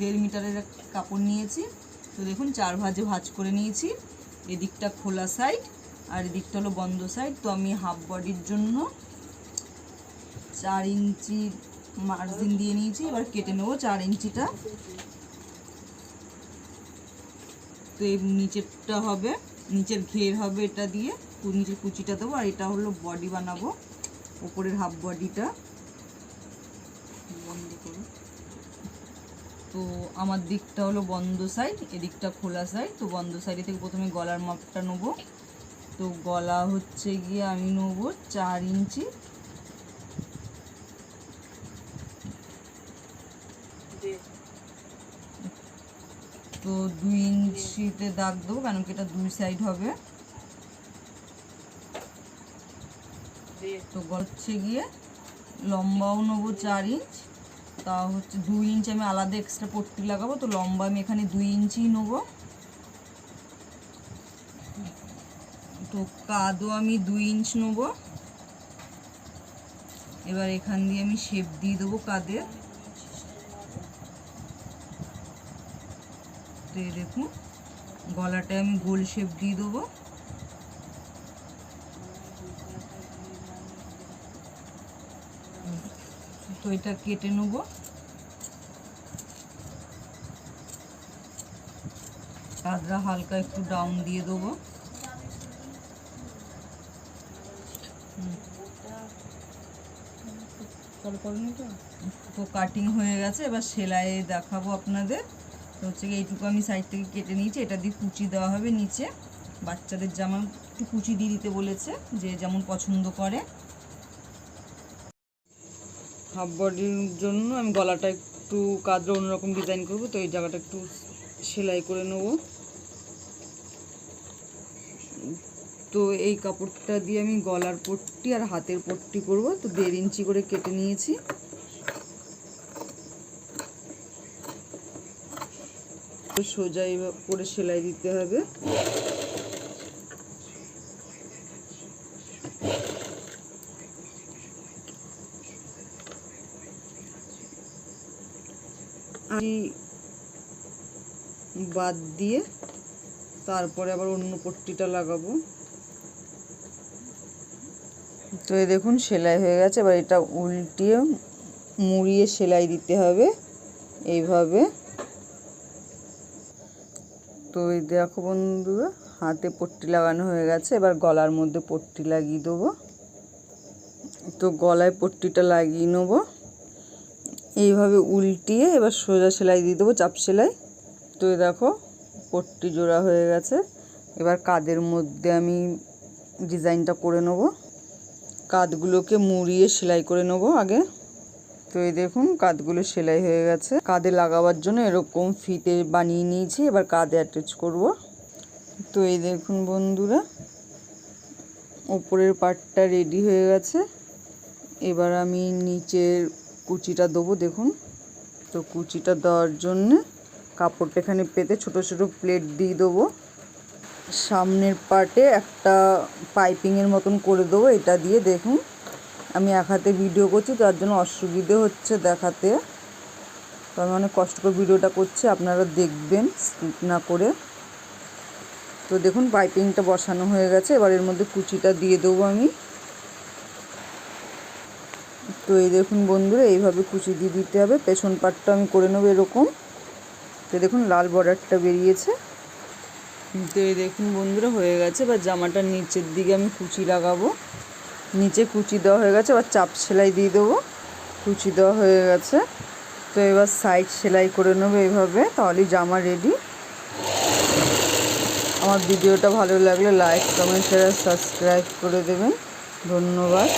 দেড় মিটারের কাপড় নিয়েছি। তো দেখুন, চার ভাজে ভাজ করে নিয়েছি। এদিকটা খোলা সাইড আর এদিকটা হলো বন্ধ সাইড তো আমি হাফ বডির জন্য চার ইঞ্চি মার্জিন দিয়ে নিয়েছি। এবার কেটে নেব চার ইঞ্চিটা। তো এই নিচেরটা হবে, নিচের ঘের হবে এটা দিয়ে। নিচের কুচিটা দেবো আর এটা হলো বডি বানাবো। ওপরের হাফ বডিটা বন্ধ করো। তো আমার দিকটা হলো বন্ধ সাইড এদিকটা খোলা সাইড তো বন্ধ সাইডে থেকে প্রথমে গলার মাপটা নেব। তো গলা হচ্ছে গিয়ে আমি নেব চার ইঞ্চি। তো দুই ইঞ্চিতে দাগ দেবো কেন কি এটা দুই সাইড হবে। তো হচ্ছে গিয়ে লম্বাও নেব চার ইঞ্চ। তা হচ্ছে দুই ইঞ্চ আমি আলাদা এক্সট্রা পট্টি লাগাবো, তো লম্বা আমি এখানে দুই ইঞ্চি নেব। তো কাদও আমি দুই ইঞ্চ নেব। এবার এখান দিয়ে আমি শেপ দিয়ে দেবো কাদের। তো দেখুন, গলাটায় আমি গোল শেপ দিয়ে দেবো। তো এটা কেটে নেব। কাদরা হালকা একটু ডাউন দিয়ে দেবো। তো। কাটিং হয়ে গেছে এবার সেলাই দেখাবো আপনাদের। তো হচ্ছে এইটুকু আমি সাইড থেকে কেটে নিয়েছি এটা দিয়ে কুচি দেওয়া হবে নিচে। বাচ্চাদের জামা একটু কুচি দিয়ে দিতে বলেছে যে যেমন পছন্দ করে। হাফ বডির জন্য আমি গলাটা একটু কাদরা অন্যরকম ডিজাইন করব, তো এই জায়গাটা একটু সেলাই করে নেব। তো এই কাপড়টা দিয়ে আমি গলার পট্টি আর হাতের পট্টি করব, তো দেড় ইঞ্চি করে কেটে নিয়েছি। সোজা এইভাবে করে সেলাই দিতে হবে। বাদ দিয়ে তারপরে আবার অন্য পট্টিটা লাগাবো। তো এই দেখুন, সেলাই হয়ে গেছে। এবার এটা উল্টিয়ে মুড়িয়ে সেলাই দিতে হবে এইভাবে। তো এই দেখো বন্ধুরা, হাতে পট্টি লাগানো হয়ে গেছে। এবার গলার মধ্যে পট্টি লাগিয়ে দেবো। তো গলায় পট্টিটা লাগিয়ে নেব। এইভাবে উল্টিয়ে এবার সোজা সেলাই দিয়ে দেবো, চাপ সেলাই। তো দেখো, পট্টি জোড়া হয়ে গেছে। এবার কাদের মধ্যে আমি ডিজাইনটা করে নেব। কাঁধগুলোকে মুড়িয়ে সেলাই করে নেব আগে। তো এই দেখুন কাঁধগুলো সেলাই হয়ে গেছে। কাঁধে লাগাবার জন্য এরকম ফিতে বানিয়ে নিয়েছি, এবার কাঁধে অ্যাটাচ করব। তো এই দেখুন বন্ধুরা, ওপরের পার্টটা রেডি হয়ে গেছে। এবার আমি নিচের কুচিটা দেবো, দেখুন। তো কুচিটা দেওয়ার জন্যে কাপড়টা এখানে পেতে ছোট ছোট প্লেট দিয়ে দেবো। সামনের পার্টে একটা পাইপিংয়ের মতন করে দেবো, এটা দিয়ে দেখুন। আমি এক হাতে ভিডিও করছি, তার জন্য অসুবিধে হচ্ছে দেখাতে। তো আমি অনেক কষ্ট করে ভিডিওটা করছি, আপনারা দেখবেন স্কিপ না করে। তো দেখুন পাইপিংটা বসানো হয়ে গেছে, এবার এর মধ্যে কুচিটা দিয়ে দেবো আমি। তো এই দেখুন বন্ধুরা, এইভাবে কুচি দিয়ে দিতে হবে। পেছন পাটটা আমি করে নেব এরকম। তো দেখুন, লাল বর্ডারটা বেরিয়েছে। তো এই দেখুন বন্ধুরা, হয়ে গেছে। এবার জামাটার নিচের দিকে আমি কুচি লাগাবো। নিচে কুচি দেওয়া হয়ে গেছে। এবার চাপ সেলাই দিয়ে দেবো। কুচি দেওয়া হয়ে গেছে। তো এবার সাইড সেলাই করে নেব এইভাবে। তাহলেই জামা রেডি আমার ভিডিওটা ভালো লাগলে লাইক কমেন্ট শেয়ার সাবস্ক্রাইব করে দেবেন। ধন্যবাদ।